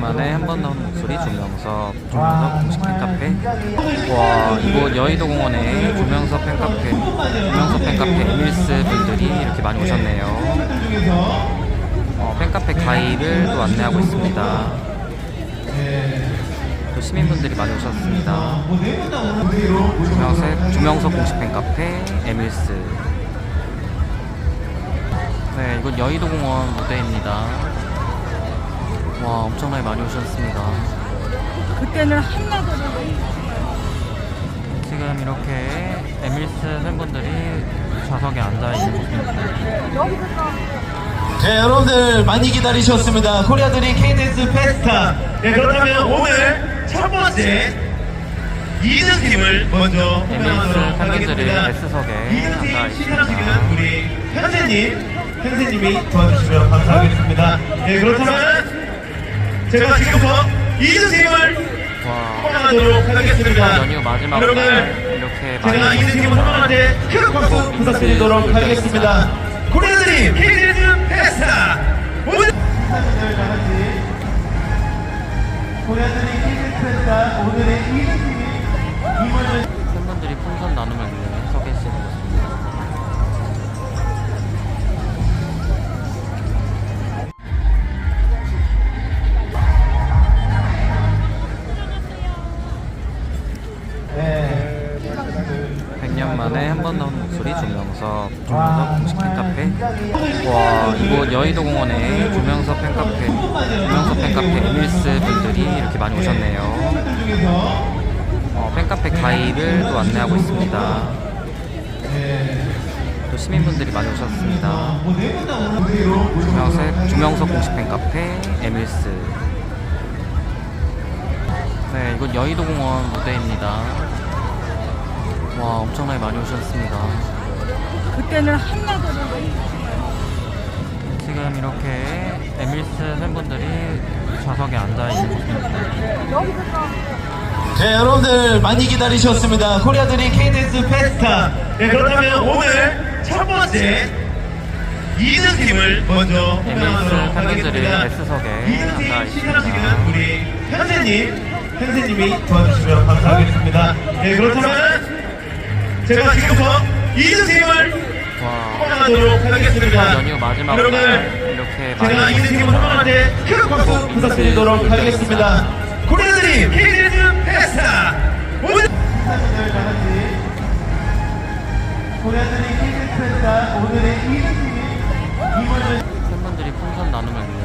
번 나오는 목소리 조명섭 조명섭 공식 팬카페. 와 이곳 여의도 공원에 조명섭 팬카페 조명섭 팬카페 에밀스 분들이 이렇게 많이 오셨네요. 어, 팬카페 가입을 또 안내하고 있습니다. 또 시민분들이 많이 오셨습니다. 조명섭, 조명섭 공식 팬카페 에밀스 네 이곳 여의도 공원 무대입니다 와 엄청나게 많이 오셨습니다 그때는 한나도를 지금 이렇게 에밀스 팬분들이 좌석에 앉아 있는 모습입니다. 네, 여러분들 많이 기다리셨습니다. 코리아드림 K댄스 페스타. 네, 그렇다면 오늘 첫 번째 2등 팀을 먼저 에밀스 팬분들이 하겠습니다. S석에 2등 앉아 팀 시상식은 있습니다. 우리 현세님, 현세님이 도와주시면 감사하겠습니다. 네, 그렇다면 제가 지금부터 2등 팀을 와 선정하도록 하겠습니다. 연휴 마지막 날 여러분, 이렇게 제가 많이 2등 팀을 선정하는데 큰 박수 부탁드리도록 하겠습니다. 코리아드림 K댄스 페스타 오늘 코리아드림 K댄스 페스타 오늘의 2등 팀이 이번에 팬분들이 풍선 나눔을 위해 100년 만에 한 번 나오는 목소리 조명섭 조명섭 공식 팬카페. 와 이곳 여의도 공원에 조명섭 팬카페 조명섭 팬카페 에밀스 분들이 이렇게 많이 오셨네요. 어, 팬카페 가입을 또 안내하고 있습니다. 또 시민분들이 많이 오셨습니다. 조명섭, 조명섭 공식 팬카페 에밀스. 네 이곳 여의도 공원 무대입니다 와 엄청나게 많이 오셨습니다 그때는 한나도를 지금 이렇게 에밀스 팬분들이 좌석에 앉아 있는 모습입니다 네, 여러분들 많이 기다리셨습니다. 코리아드림 K댄스 페스타. 네, 그렇다면 오늘 첫 번째 2등 팀을 먼저 에밀스 팬분들이 하겠습니다. S석에 2등 팀 시상식은 우리 현세님, 현세님이 도와주시면 감사하겠습니다. 네, 그렇다면 제가 지금부터 2등 팀을 와 선정하도록 하겠습니다. 연휴 마지막 여러분, 날 이렇게 많이 제가 2등 팀을 선정하는데 큰 박수 부탁드리도록 하겠습니다. 코리아드림 K댄스 페스타 오늘 코리아드림 K댄스 페스타 오늘의 2등 팀이 이번에 팬분들이 풍선 나눔을